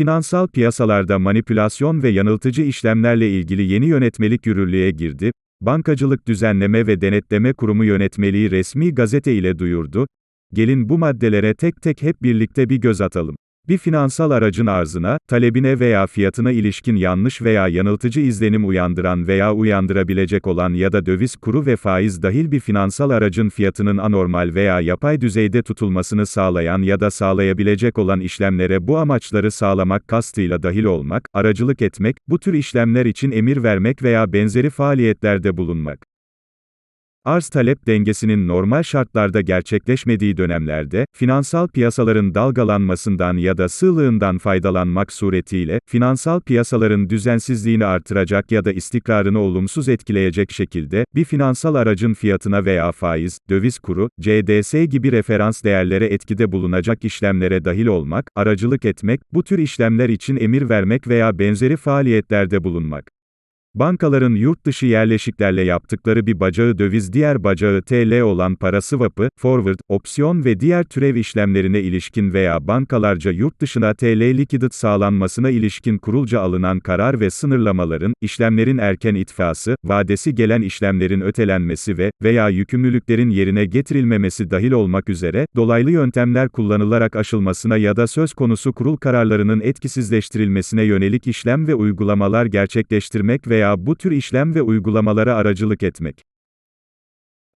Finansal piyasalarda manipülasyon ve yanıltıcı işlemlerle ilgili yeni yönetmelik yürürlüğe girdi. Bankacılık Düzenleme ve Denetleme Kurumu yönetmeliği resmi gazete ile duyurdu. Gelin bu maddelere tek tek hep birlikte bir göz atalım. Bir finansal aracın arzına, talebine veya fiyatına ilişkin yanlış veya yanıltıcı izlenim uyandıran veya uyandırabilecek olan ya da döviz kuru ve faiz dahil bir finansal aracın fiyatının anormal veya yapay düzeyde tutulmasını sağlayan ya da sağlayabilecek olan işlemlere bu amaçları sağlamak kastıyla dahil olmak, aracılık etmek, bu tür işlemler için emir vermek veya benzeri faaliyetlerde bulunmak. Arz-talep dengesinin normal şartlarda gerçekleşmediği dönemlerde, finansal piyasaların dalgalanmasından ya da sığlığından faydalanmak suretiyle, finansal piyasaların düzensizliğini artıracak ya da istikrarını olumsuz etkileyecek şekilde, bir finansal aracın fiyatına veya faiz, döviz kuru, CDS gibi referans değerlere etkide bulunacak işlemlere dahil olmak, aracılık etmek, bu tür işlemler için emir vermek veya benzeri faaliyetlerde bulunmak. Bankaların yurt dışı yerleşiklerle yaptıkları bir bacağı döviz diğer bacağı TL olan para swap'ı, forward, opsiyon ve diğer türev işlemlerine ilişkin veya bankalarca yurt dışına TL likidat sağlanmasına ilişkin kurulca alınan karar ve sınırlamaların, işlemlerin erken itfası, vadesi gelen işlemlerin ötelenmesi ve veya yükümlülüklerin yerine getirilmemesi dahil olmak üzere, dolaylı yöntemler kullanılarak aşılmasına ya da söz konusu kurul kararlarının etkisizleştirilmesine yönelik işlem ve uygulamalar gerçekleştirmek veya bu tür işlem ve uygulamalara aracılık etmek.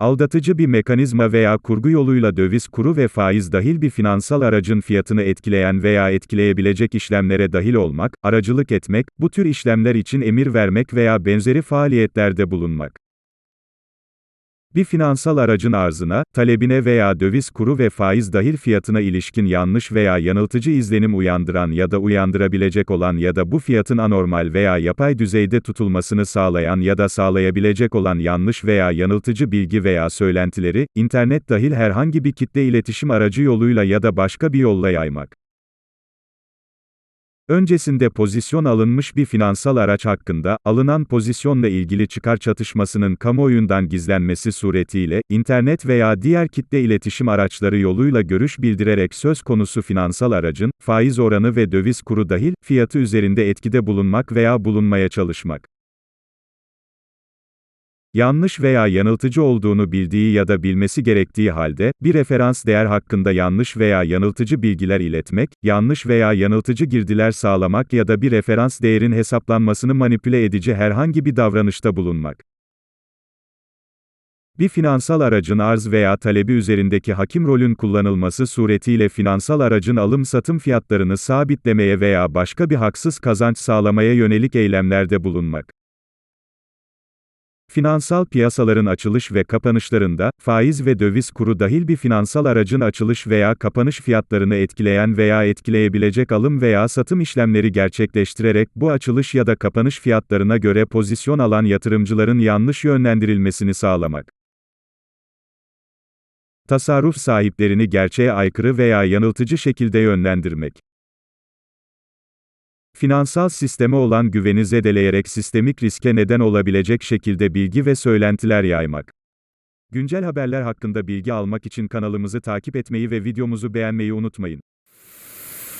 Aldatıcı bir mekanizma veya kurgu yoluyla döviz kuru ve faiz dahil bir finansal aracın fiyatını etkileyen veya etkileyebilecek işlemlere dahil olmak, aracılık etmek, bu tür işlemler için emir vermek veya benzeri faaliyetlerde bulunmak. Bir finansal aracın arzına, talebine veya döviz kuru ve faiz dahil fiyatına ilişkin yanlış veya yanıltıcı izlenim uyandıran ya da uyandırabilecek olan ya da bu fiyatın anormal veya yapay düzeyde tutulmasını sağlayan ya da sağlayabilecek olan yanlış veya yanıltıcı bilgi veya söylentileri, internet dahil herhangi bir kitle iletişim aracı yoluyla ya da başka bir yolla yaymak. Öncesinde pozisyon alınmış bir finansal araç hakkında, alınan pozisyonla ilgili çıkar çatışmasının kamuoyundan gizlenmesi suretiyle, internet veya diğer kitle iletişim araçları yoluyla görüş bildirerek söz konusu finansal aracın, faiz oranı ve döviz kuru dahil, fiyatı üzerinde etkide bulunmak veya bulunmaya çalışmak yanlış veya yanıltıcı olduğunu bildiği ya da bilmesi gerektiği halde, bir referans değer hakkında yanlış veya yanıltıcı bilgiler iletmek, yanlış veya yanıltıcı girdiler sağlamak ya da bir referans değerin hesaplanmasını manipüle edici herhangi bir davranışta bulunmak. Bir finansal aracın arz veya talebi üzerindeki hakim rolün kullanılması suretiyle finansal aracın alım-satım fiyatlarını sabitlemeye veya başka bir haksız kazanç sağlamaya yönelik eylemlerde bulunmak. Finansal piyasaların açılış ve kapanışlarında, faiz ve döviz kuru dahil bir finansal aracın açılış veya kapanış fiyatlarını etkileyen veya etkileyebilecek alım veya satım işlemleri gerçekleştirerek bu açılış ya da kapanış fiyatlarına göre pozisyon alan yatırımcıların yanlış yönlendirilmesini sağlamak. Tasarruf sahiplerini gerçeğe aykırı veya yanıltıcı şekilde yönlendirmek. Finansal sisteme olan güveni zedeleyerek sistemik riske neden olabilecek şekilde bilgi ve söylentiler yaymak. Güncel haberler hakkında bilgi almak için kanalımızı takip etmeyi ve videomuzu beğenmeyi unutmayın.